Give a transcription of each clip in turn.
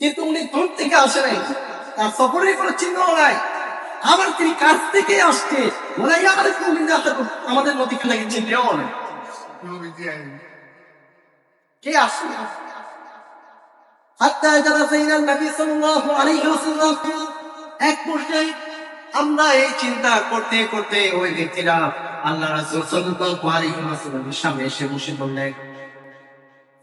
কিন্তু উনি দূর থেকে আসে নাই তার সফরের কোনো চিহ্ন নাই। আবার তিনি কাছ থেকে আসছে আমাদের কোনদিন আমাদের চিনতেও নেই কে আসছে? এক পর্যায়ে আমরা এই চিন্তা করতে করতে ওই ব্যক্তিরা আল্লাহ রাসূল সাল্লাল্লাহু আলাইহি ওয়াসাল্লামের সামনে এসে বসে বললেন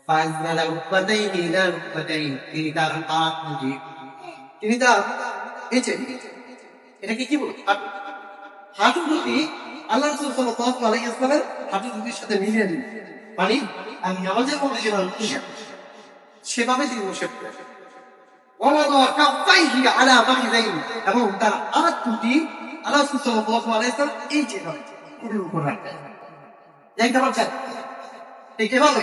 ফাজলা রুকবাতাইহি ইলা রুকবাতাইহি তিনি তার হাত মুঠি তিনি তার এই যে এটাকে কি বল হাঁটু দুটি আল্লাহ রাসূল সাল্লাল্লাহু আলাইহি ওয়াসাল্লামের হাঁটু দুটির সাথে মিলিয়ে দিন মানে আমি নামাজের মধ্যে যেভাবে বসে সেভাবে তিনি বসে পড়েন ووضع كفيه على فخذيه এবং তার হাত দুটি আল্লাহ সাল্লাল্লাহু আলাইহি ওয়াসাল্লাম এই যে কুড়ির উপর রাখলেন দেখতে পাচ্ছেন এই কিভাবে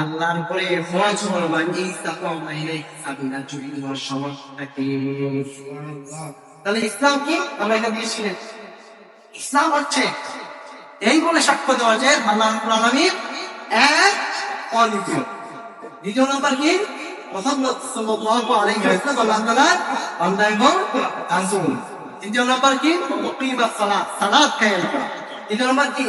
আল্লাহর পরে সমস্যা তাহলে ইসলাম কি? আমরা এটা দিয়েছিলেন ইসলাম হচ্ছে এই বলে সাক্ষ্য দেওয়া যে আল্লাহ এক অদ্বিতীয় দ্বিতীয় নম্বর কি? মুহাম্মদ সাল্লাল্লাহু আলাইহি ওয়াসাল্লাম, আল্লাহ তাআলার বান্দা এবং তৃতীয় নম্বর কি? মুকিমাস তৃতীয় নম্বর কি?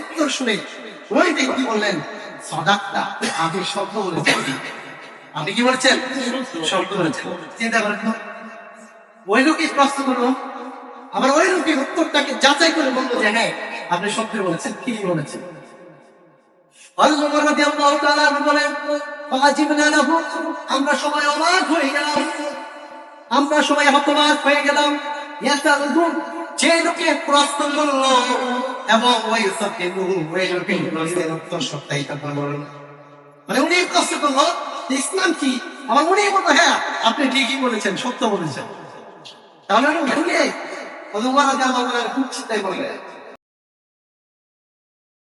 উত্তর শুনে ওই ব্যক্তি বললেন, সদাক্তা আপনি শব্দ বলেছেন আপনি কি বলছেন? শব্দ বলেছেন। ওই লোকই প্রশ্ন করল, আবার ওই লোকের উত্তরটাকে যাচাই করে বলল যে হ্যাঁ আপনি সত্যি বলেছেন কি বলেছেন। আমরা সবাই অবাক হয়ে গেলাম। আমরা সবাই হতবাক হয়ে গেলাম। যে লোকে প্রশ্ন করল, এবং ওই সত্যি ওই লোকে প্রশ্নের উত্তর মানে উনি প্রশ্ন করল, ইসলাম কি? আমার উনি বলতো হ্যাঁ আপনি ঠিকই বলেছেন, সত্য বলেছেন। তাহলে উনি ভুলে খুব চিন্তায় গেলেন।